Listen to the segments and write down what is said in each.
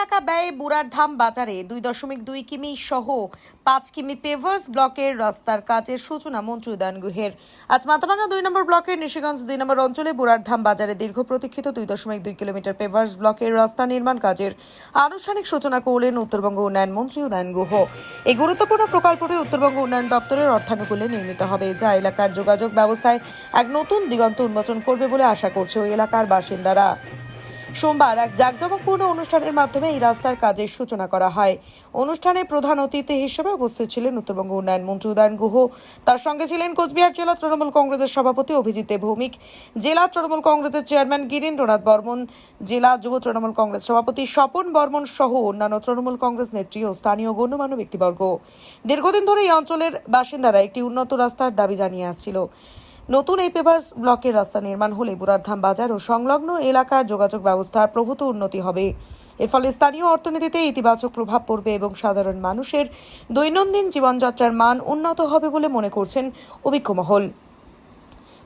টাকা ব্যয়ে বুড়ারধাম বাজারে দুই দশমিক দুই কিমি সহ পাঁচ কিমি পেভার্স ব্লকের রাস্তার কাজের সূচনা মন্ত্রী উদয়ন গুহের। আজ মাথাভাঙা দুই নম্বর ব্লকের নিশিগঞ্জ দুই নম্বর অঞ্চলে বুড়ারধাম বাজারে দীর্ঘ প্রতীক্ষিত দুই দশমিক দুই কিলোমিটার পেভার্স ব্লকের রাস্তা নির্মাণ কাজের আনুষ্ঠানিক সূচনা করলেন উত্তরবঙ্গ উন্নয়ন মন্ত্রী উদয়ন গুহ। এই গুরুত্বপূর্ণ প্রকল্পটি উত্তরবঙ্গ উন্নয়ন দপ্তরের অর্থানুকূলে নির্মিত হবে, যা এলাকার যোগাযোগ ব্যবস্থায় এক নতুন দিগন্ত উন্মোচন করবে বলে আশা করছে ওই এলাকার বাসিন্দারা। সোমবার এক জাঁকজমকপূর্ণ অনুষ্ঠানের মাধ্যমে এই রাস্তার কাজের সূচনা করা হয়। অনুষ্ঠানে প্রধান অতিথি হিসেবে উপস্থিত ছিলেন উত্তরবঙ্গ উন্নয়ন মন্ত্রী উদয়ন গুহ। তার সঙ্গে ছিলেন কোচবিহার জেলা তৃণমূল কংগ্রেসের সভাপতি অভিজিৎ ভৌমিক, জেলা তৃণমূল কংগ্রেসের চেয়ারম্যান গিরীন্দ্রনাথ বর্মন, জেলা যুব তৃণমূল কংগ্রেস সভাপতি স্বপন বর্মন সহ অন্যান্য তৃণমূল কংগ্রেস নেত্রী ও স্থানীয় গণ্যমান্য ব্যক্তিবর্গ। দীর্ঘদিন ধরে এই অঞ্চলের বাসিন্দারা একটি উন্নত রাস্তার দাবি জানিয়ে আসছিল। নতুন এই পেভার্স ব্লকের রাস্তা নির্মাণ হলে বুরারধাম বাজার ও সংলগ্ন এলাকার যোগাযোগ ব্যবস্থার প্রভূত উন্নতি হবে। এর ফলে স্থানীয় অর্থনীতিতে ইতিবাচক প্রভাব পড়বে এবং সাধারণ মানুষের দৈনন্দিন জীবনযাত্রার মান উন্নত হবে বলে মনে করছেন অভিজ্ঞ মহল।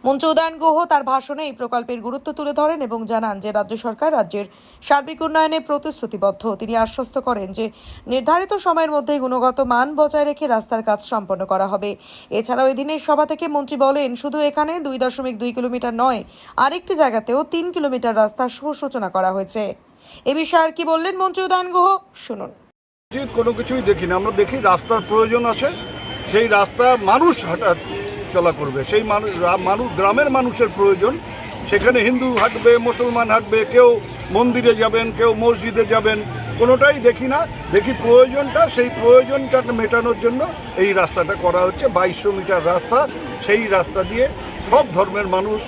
মন্ত্রী উদয়ন গুহ, তার ভাষণে এই প্রকল্পের গুরুত্ব তুলে ধরেন এবং জানান যে রাজ্য সরকার রাজ্যের সার্বিক উন্নয়নে প্রতিশ্রুতিবদ্ধ। তিনি আশ্বস্ত করেন যে নির্ধারিত সময়ের মধ্যে গুণগত মান বজায় রেখে রাস্তার কাজ সম্পন্ন করা হবে। এছাড়াও এদিনের সভা থেকে মন্ত্রী বলেন, শুধু এখানে দুই দশমিক দুই কিলোমিটার নয়, আরেকটি জায়গাতেও তিন কিলোমিটার রাস্তার শুভ সূচনা করা হয়েছে। এ বিষয়ে আর কি বললেন মন্ত্রী উদয়ন গুহ? শুনুন। কোনো কিছুই দেখি না আমরা দেখি রাস্তার প্রয়োজন আছে, সেই রাস্তা মানুষ হাঁটা চলা করবে। সেই মানুষ মানুষ গ্রামের মানুষের প্রয়োজন। সেখানে হিন্দু হাঁটবে মুসলমান হাঁটবে কেউ মন্দিরে যাবেন কেউ মসজিদে যাবেন কোনোটাই দেখি না। দেখি প্রয়োজনটা সেই প্রয়োজনটাকে মেটানোর জন্য এই রাস্তাটা করা হচ্ছে। বাইশশো মিটার রাস্তা সেই রাস্তা দিয়ে সব ধর্মের মানুষ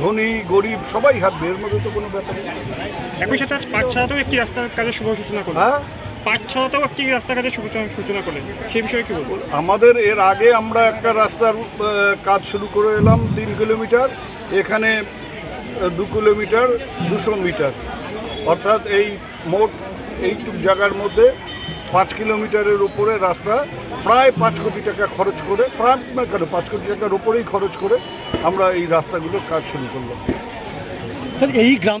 ধনী গরিব সবাই হাঁটবে। এর মধ্যে তো কোনো ব্যাপার নেই। একই সাথে আজ পাঠশালাতেও একটি রাস্তার কাজের শুভ সূচনা হ্যাঁ। পাঠশালাতেও একটি রাস্তার কাজের শুভ সূচনা করলেন। সেই বিষয়ে কি বলব? আমাদের এর আগে আমরা একটা রাস্তার কাজ শুরু করে এলাম তিন কিলোমিটার। এখানে দু কিলোমিটার দুশো মিটার। অর্থাৎ এই মোট এইটুক জায়গার মধ্যে পাঁচ কিলোমিটারের উপরে রাস্তা প্রায় পাঁচ কোটি টাকা খরচ করে প্রায় না কেন পাঁচ কোটি টাকার উপরেই খরচ করে আমরা এই রাস্তাগুলোর কাজ শুরু করলাম। স্যার এই গ্রাম